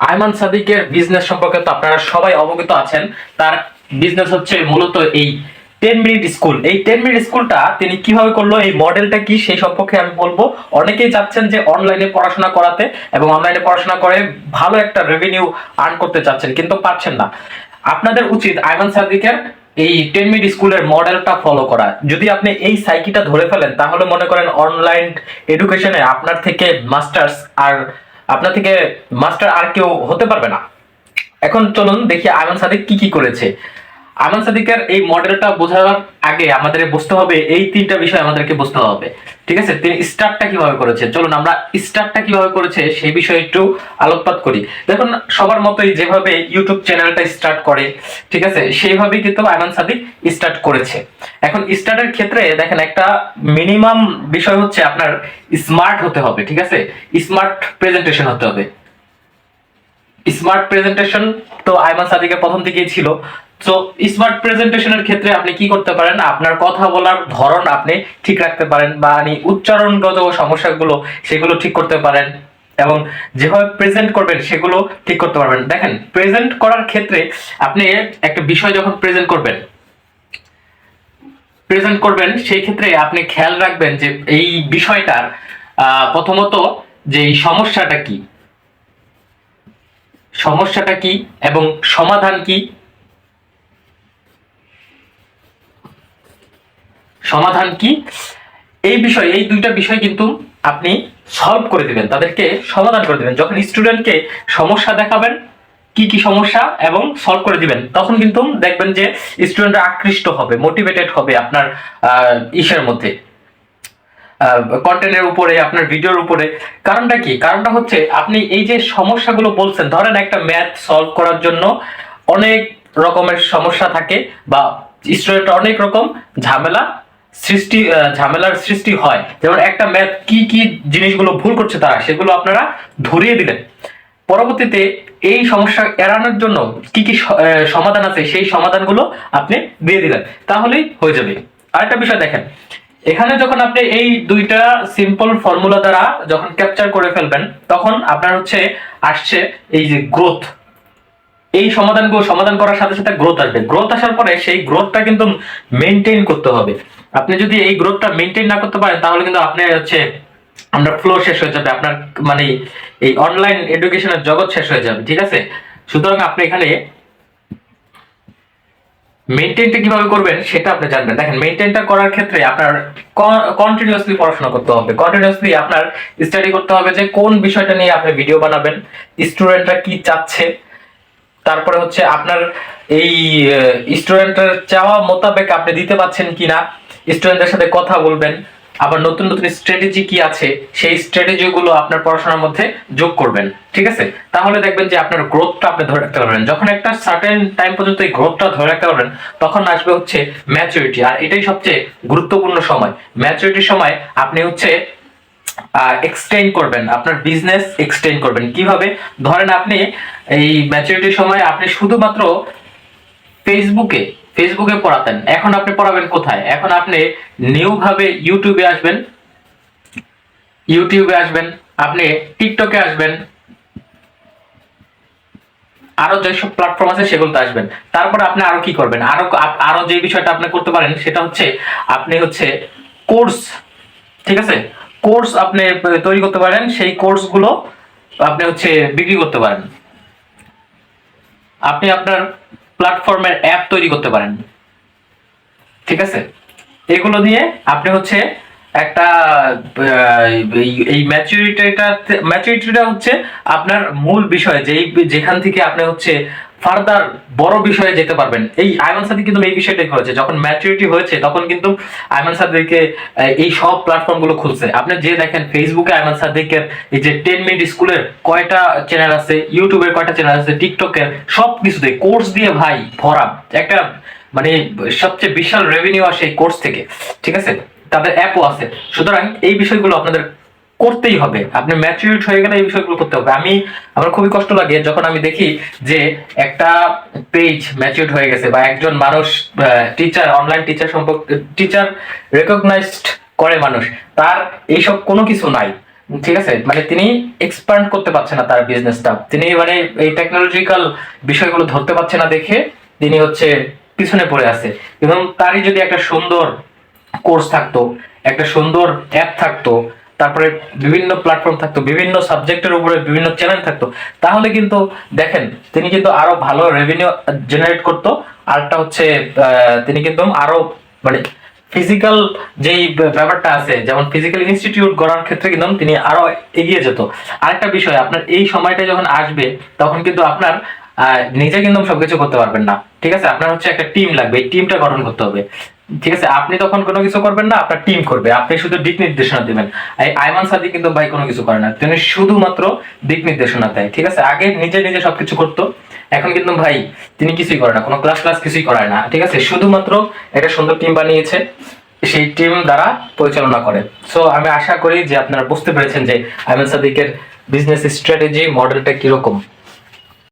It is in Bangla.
আয়মান সাদিকের বিজনেস সম্পর্কে তো আপনারা সবাই অবগত আছেন। তার বিজনেস হচ্ছে মূলত এই টেন মিনিট স্কুল এই টেন মিনিট স্কুলটা তিনি কীভাবে করল, এই মডেলটা কি, সেই সম্পর্কে আমি বলব। অনেকেই চাচ্ছেন যে অনলাইনে পড়াশোনা করাতে এবং অনলাইনে পড়াশোনা করে ভালো একটা রেভিনিউ আর্ন করতে চাচ্ছেন, কিন্তু পাচ্ছেন না। আপনাদের উচিত আয়মান সাদিকের এই টেন মিনিট স্কুলের মডেলটা ফলো করা। যদি আপনি এই সাইকিটা ধরে ফেলেন, তাহলে মনে করেন অনলাইন এডুকেশনে আপনার থেকে মাস্টার্স আর আপনার থেকে মাস্টার আর কেউ হতে পারবে না। এখন চলুন দেখি আয়মান সাদিক কি কি করেছে। আয়মান সাদিকের এই মডেলটা বোঝার আগে আমাদের বুঝতে হবে, এই তিনটা বিষয় আমাদেরকে বুঝতে হবে। ঠিক আছে? তিনি স্টার্টটা কীভাবে করেছে? চলুন আমরা স্টার্টটা কীভাবে করেছে সেই বিষয়ে একটু আলোকপাত করি। দেখুন, সবার মতোই যেভাবে ইউটিউব চ্যানেলটা স্টার্ট করে, ঠিক আছে? সেইভাবেই কিন্তু আয়মান সাদিক স্টার্ট করেছে। এখন স্টার্টের ক্ষেত্রে দেখেন, একটা মিনিমাম বিষয় হচ্ছে আপনার স্মার্ট হতে হবে, ঠিক আছে? স্মার্ট প্রেজেন্টেশন হতে হবে। স্মার্ট প্রেজেন্টেশন তো আইমান সাদিকের প্রথম থেকেই ছিল। তো স্মার্ট প্রেজেন্টেশনের ক্ষেত্রে আপনি কি করতে পারেন? আপনার কথা বলার ধরন আপনি ঠিক রাখতে পারেন বা আপনি উচ্চারণগত সমস্যাগুলো সেগুলো ঠিক করতে পারেন এবং যেভাবে প্রেজেন্ট করবেন সেগুলো ঠিক করতে পারবেন। দেখেন প্রেজেন্ট করার ক্ষেত্রে আপনি একটা বিষয় যখন প্রেজেন্ট করবেন প্রেজেন্ট করবেন, সেই ক্ষেত্রে আপনি খেয়াল রাখবেন যে এই বিষয়টার প্রথমত যে সমস্যাটা কি সমস্যাটা কি এবং সমাধান কি সমাধান কি? এই বিষয়, এই দুইটা বিষয় কিন্তু আপনি সলভ করে দিবেন, তাদেরকে সমাধান করে দিবেন। যখন স্টুডেন্টকে সমস্যা দেখাবেন, কি কি সমস্যা এবং সলভ করে দিবেন, তখন কিন্তু দেখবেন যে স্টুডেন্টরা আকৃষ্ট হবে মোটিভেটেড হবে আপনার ইসের মধ্যে। কন্টেন্টের উপরে, আপনার ভিডিওর উপরে। কারণটা কি? কারণটা হচ্ছে আপনি এই যে সমস্যাগুলো বলছেন, ধরেন একটা ম্যাথ সলভ করার জন্য অনেক রকমের সমস্যা থাকে বা স্টুডেন্ট অনেক রকম ঝামেলা সৃষ্টি ঝামেলার সৃষ্টি হয়। যেমন একটা ম্যাথ কি কি জিনিসগুলো ভুল করছে তারা, সেগুলো আপনারা ধরিয়ে দিলেন। পরবর্তীতে এই সমস্যা এড়ানোর জন্য কি কি সমাধান আছে, সেই সমাধানগুলো আপনি দিয়ে দিলেন। তাহলেই হয়ে যাবে। আরেকটা বিষয় দেখেন, এখানে যখন আপনি এই দুইটা সিম্পল ফর্মুলা দ্বারা যখন ক্যাপচার করে ফেলবেন, তখন আপনার হচ্ছে, আসছে এই যে গ্রোথ এই সমাধানগুলো সমাধান করার সাথে সাথে গ্রোথ আসবে। গ্রোথ আসার পরে সেই গ্রোথটা কিন্তু মেনটেন করতে হবে। আপনি যদি এই গ্রোথটা মেনটেন না করতে পারেন, তাহলে কিন্তু আপনি হচ্ছে আমরা ফ্লো শেষ হয়ে যাবে, আপনার মানে এই অনলাইন এডুকেশনের জগৎ শেষ হয়ে যাবে, ঠিক আছে? সুতরাং আপনি এখানে মেনটেনটা কীভাবে করবেন সেটা আপনি জানবেন। দেখেন মেনটেনটা করার ক্ষেত্রে আপনার কন্টিনিউয়াসলি পড়াশোনা করতে হবে। কন্টিনিউয়াসলি আপনার স্টাডি করতে হবে যে কোন বিষয়টা নিয়ে আপনি ভিডিও বানাবেন স্টুডেন্টরা কি চাচ্ছে তারপরে হচ্ছে আপনার এই স্টুডেন্টের চাওয়া মোতাবেক আপনি দিতে পাচ্ছেন কিনা স্টুডেন্টদের সাথে কথা বলবেন। আবার নতুন নতুন স্ট্র্যাটেজি কি আছে, সেই স্ট্র্যাটেজি গুলো আপনার পড়াশোনার মধ্যে যোগ করবেন। ঠিক আছে? তাহলে দেখবেন যে আপনার গ্রোথটা আপনি ধরে রাখতে পারবেন। যখন একটা সার্টেন টাইম পর্যন্ত এই গ্রোথটা ধরে রাখতে পারবেন, তখন আসবে হচ্ছে ম্যাচুরিটি আর এটাই সবচেয়ে গুরুত্বপূর্ণ সময়। ম্যাচুরিটির সময় আপনি হচ্ছে এক্সটেন্ড করবেন, আপনার বিজনেস এক্সটেন্ড করবেন। কীভাবে? ধরেন আপনি এই ম্যাচুরিটির সময় আপনি শুধুমাত্র ফেসবুকে ফেসবুকে পড়াতেন। এখন আপনি পড়াবেন কোথায়? এখন আপনি নিউ ভাবে ইউটিউবে আসবেন ইউটিউবে আসবেন, আপনি টিকটকে আসবেন, আরও যেসব প্ল্যাটফর্ম আছে সেগুলোতে আসবেন। তারপরে আপনি আরও কি করবেন? আরও আরও যে বিষয়টা আপনি করতে পারেন সেটা হচ্ছে, আপনি হচ্ছে কোর্স ঠিক আছে? কোর্স আপনি তৈরি করতে পারেন, সেই কোর্সগুলো আপনি হচ্ছে বিক্রি করতে পারেন। আপনি আপনার প্ল্যাটফর্মের অ্যাপ তৈরি করতে পারেন। ঠিক আছে? এগুলো দিয়ে আপনি হচ্ছে একটা এই ম্যাচুরিটিটা ম্যাচুরিটিটা হচ্ছে আপনার মূল বিষয়, যেই, যেখান থেকে আপনি হচ্ছে ফার্দার বড় বিষয়ে যেতে পারবেন। এই আয়মান সাদিক কিন্তু এই বিষয়টাই করেছে। যখন ম্যাচুরিটি হয়েছে, তখন কিন্তু আয়মান সাদিককে এই সব প্ল্যাটফর্মগুলো খুলছে। আপনি যে দেখেন ফেসবুকে আয়মান সাদিকের এই যে টেন মিনিট স্কুলের কয়টা চ্যানেল আছে ইউটিউবের কয়টা চ্যানেল আছে টিকটকের সব কিছুতে কোর্স দিয়ে ভাই ভরা। একটা মানে সবচেয়ে বিশাল রেভিনিউ আসে এই কোর্স থেকে। ঠিক আছে? তাদের অ্যাপও আছে। সুতরাং এই বিষয়গুলো আপনাদের করতেই হবে। আপনি ম্যাচুরিট হয়ে গেলে এই বিষয়গুলো করতে হবে। আমি, আমার খুবই কষ্ট লাগে যখন আমি দেখি যে একটা পেজ ম্যাচিউর হয়ে গেছে বা একজন মানুষ টিচার অনলাইন টিচার সম্পর্কে টিচার রেকগনাইজড করে মানুষ, তার এইসব কোনো কিছু নাই। ঠিক আছে? মানে তিনি এক্সপান্ড করতে পারছে না তার বিজনেসটা তিনি মানে এই টেকনোলজিক্যাল বিষয়গুলো ধরতে পারছে না দেখে তিনি হচ্ছে পিছনে পড়ে আছে। এবং তারই যদি একটা সুন্দর কোর্স থাকতো, একটা সুন্দর অ্যাপ থাকতো তারপরে বিভিন্ন প্ল্যাটফর্ম থাকতো, বিভিন্ন সাবজেক্টের উপরে বিভিন্ন চ্যানেল থাকতো। তাহলে কিন্তু দেখেন, তিনি কিন্তু আরও ভালো রেভিনিউ জেনারেট করতো। আরেকটা হচ্ছে তিনি কিন্তু আরও মানে ফিজিক্যাল যেই ব্যাপারটা আছে, যেমন ফিজিক্যাল ইনস্টিটিউট গড়ার ক্ষেত্রে কিন্তু তিনি আরও এগিয়ে যেত। আরেকটা বিষয়, আপনার এই সময়টা যখন আসবে, তখন কিন্তু আপনার নিজে কিন্তু সবকিছু করতে পারবেন না। ঠিক আছে? আপনার হচ্ছে একটা টিম লাগবে, এই টিমটা গঠন করতে হবে। ঠিক আছে, আপনি তখন কোনো কিছু করবেন না, আপনার টিম করবে। আপনি শুধু দিক নির্দেশনা দিবেন। আইমান সাদি কিন্তু ভাই কোনো কিছু করে না। তিনি শুধুমাত্র দিক নির্দেশনা দেয়, ঠিক আছে? আগে নিজে নিজে সবকিছু করতো। এখন কিন্তু ভাই তিনি কিছুই করে না, কোনো ক্লাস ক্লাস কিছুই করায় না, ঠিক আছে? শুধুমাত্র একটা সুন্দর টিম বানিয়েছে, সেই টিম দ্বারা পরিচালনা করে। সো আমি আশা করি যে আপনারা বুঝতে পেরেছেন যে আইমান সাদিকের বিজনেস স্ট্র্যাটেজি মডেলটা কীরকম।